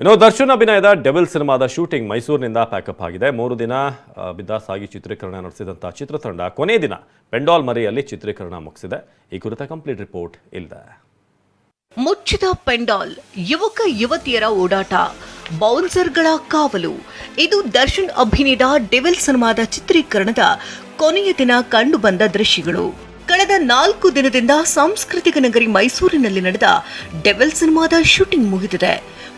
ಇನ್ನು ದರ್ಶನ್ ಅಭಿನಯದ ಡೆವಿಲ್ ಸಿನಿಮಾದ ಶೂಟಿಂಗ್ ಮೈಸೂರಿನಿಂದ ಪ್ಯಾಕಪ್ ಆಗಿದೆ. ಮೂರು ದಿನ ಬಿದ್ದಾಸಾಗಿ ಚಿತ್ರೀಕರಣ ನಡೆಸಿದಂಥ ಚಿತ್ರತಂಡ. ಕೊನೆ ದಿನ ಪೆಂಡಾಲ್ ಮರೆಯಲ್ಲಿ ಚಿತ್ರೀಕರಣ ಮುಗಿಸಿದೆ. ಈ ಕುರಿತ ಕಂಪ್ಲೀಟ್ ರಿಪೋರ್ಟ್ ಇಲ್ಲಿದೆ. ಮುಚ್ಚಿದ ಪೆಂಡಾಲ್, ಯುವಕ ಯುವತಿಯರ ಓಡಾಟ, ಬೌನ್ಸರ್ಗಳ ಕಾವಲು. ಇದು ದರ್ಶನ್ ಅಭಿನಯದ ಡೆವಿಲ್ ಸಿನಿಮಾದ ಚಿತ್ರೀಕರಣದ ಕೊನೆಯ ದಿನ ಕಂಡುಬಂದ ದೃಶ್ಯಗಳು. ಕಳೆದ ನಾಲ್ಕು ದಿನದಿಂದ ಸಾಂಸ್ಕೃತಿಕ ನಗರಿ ಮೈಸೂರಿನಲ್ಲಿ ನಡೆದ ಡೆವಿಲ್ ಸಿನಿಮಾದ ಶೂಟಿಂಗ್ ಮುಗಿದಿದೆ.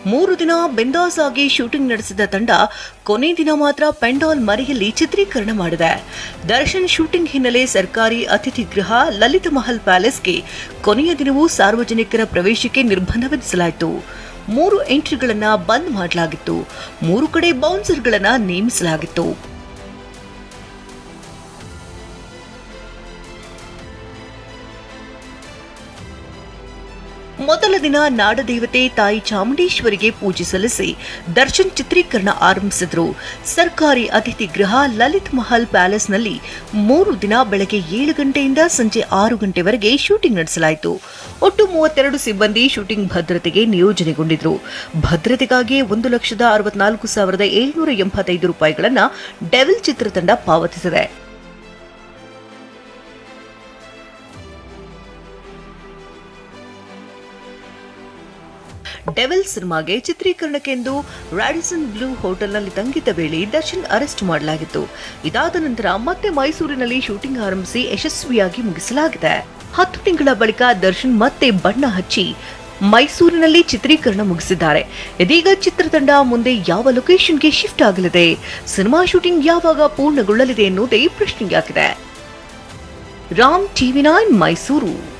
ಮೂರು ದಿನ ಬಿಂದಾಸ್ ಆಗಿ ಶೂಟಿಂಗ್ ನಡೆಸಿದ ತಂಡ ಕೊನೆ ದಿನ ಮಾತ್ರ ಪೆಂಡಾಲ್ ಮರೆಯಲ್ಲಿ ಚಿತ್ರೀಕರಣ ಮಾಡಿದೆ. ದರ್ಶನ್ ಶೂಟಿಂಗ್ ಹಿನ್ನೆಲೆ ಸರ್ಕಾರಿ ಅತಿಥಿ ಗೃಹ ಲಲಿತ ಮಹಲ್ ಪ್ಯಾಲೇಸ್ಗೆ ಕೊನೆಯ ದಿನವೂ ಸಾರ್ವಜನಿಕರ ಪ್ರವೇಶಕ್ಕೆ ನಿರ್ಬಂಧ ವಿಧಿಸಲಾಯಿತು. ಮೂರು ಎಂಟ್ರಿಗಳನ್ನು ಬಂದ್ ಮಾಡಲಾಗಿತ್ತು. ಮೂರು ಕಡೆ ಬೌನ್ಸರ್ಗಳನ್ನು ನೇಮಿಸಲಾಗಿತ್ತು. ಮೊದಲ ದಿನ ನಾಡದೇವತೆ ತಾಯಿ ಚಾಮುಂಡೇಶ್ವರಿಗೆ ಪೂಜೆ ಸಲ್ಲಿಸಿ ದರ್ಶನ್ ಚಿತ್ರೀಕರಣ ಆರಂಭಿಸಿದ್ರು. ಸರ್ಕಾರಿ ಅತಿಥಿ ಗೃಹ ಲಲಿತ್ ಮಹಲ್ ಪ್ಯಾಲೇಸ್ನಲ್ಲಿ ಮೂರು ದಿನ ಬೆಳಗ್ಗೆ ಏಳು ಗಂಟೆಯಿಂದ ಸಂಜೆ ಆರು ಗಂಟೆವರೆಗೆ ಶೂಟಿಂಗ್ ನಡೆಸಲಾಯಿತು. ಒಟ್ಟು ಮೂವತ್ತೆರಡು ಸಿಬ್ಬಂದಿ ಶೂಟಿಂಗ್ ಭದ್ರತೆಗೆ ನಿಯೋಜನೆಗೊಂಡಿದ್ರು. ಭದ್ರತೆಗಾಗಿ ಒಂದು ಲಕ್ಷದ ಅರವತ್ನಾಲ್ಕು ಸಾವಿರದ ಏಳ್ನೂರ ಎಂಬತ್ತೈದು ರೂಪಾಯಿಗಳನ್ನು ಡೆವಿಲ್ ಚಿತ್ರತಂಡ ಪಾವತಿಸಿದೆ. ಡೆವಿಲ್ ಸಿನಿಮಾಗೆ ಚಿತ್ರೀಕರಣಕ್ಕೆಂದು ರಾಡಿಸನ್ ಬ್ಲೂ ಹೋಟೆಲ್ನಲ್ಲಿ ತಂಗಿದ್ದ ವೇಳೆ ದರ್ಶನ್ ಅರೆಸ್ಟ್ ಮಾಡಲಾಗಿತ್ತು. ಇದಾದ ನಂತರ ಮತ್ತೆ ಮೈಸೂರಿನಲ್ಲಿ ಶೂಟಿಂಗ್ ಆರಂಭಿಸಿ ಯಶಸ್ವಿಯಾಗಿ ಮುಗಿಸಲಾಗಿದೆ. ಹತ್ತು ತಿಂಗಳ ಬಳಿಕ ದರ್ಶನ್ ಮತ್ತೆ ಬಣ್ಣ ಹಚ್ಚಿ ಮೈಸೂರಿನಲ್ಲಿ ಚಿತ್ರೀಕರಣ ಮುಗಿಸಿದ್ದಾರೆ. ಇದೀಗ ಚಿತ್ರತಂಡ ಮುಂದೆ ಯಾವ ಲೊಕೇಶನ್ಗೆ ಶಿಫ್ಟ್ ಆಗಲಿದೆ? ಸಿನಿಮಾ ಶೂಟಿಂಗ್ ಯಾವಾಗ ಪೂರ್ಣಗೊಳ್ಳಲಿದೆ ಎನ್ನುವುದೇ ಪ್ರಶ್ನೆಯಾಗಿದೆ. Ram TV nine Mysuru.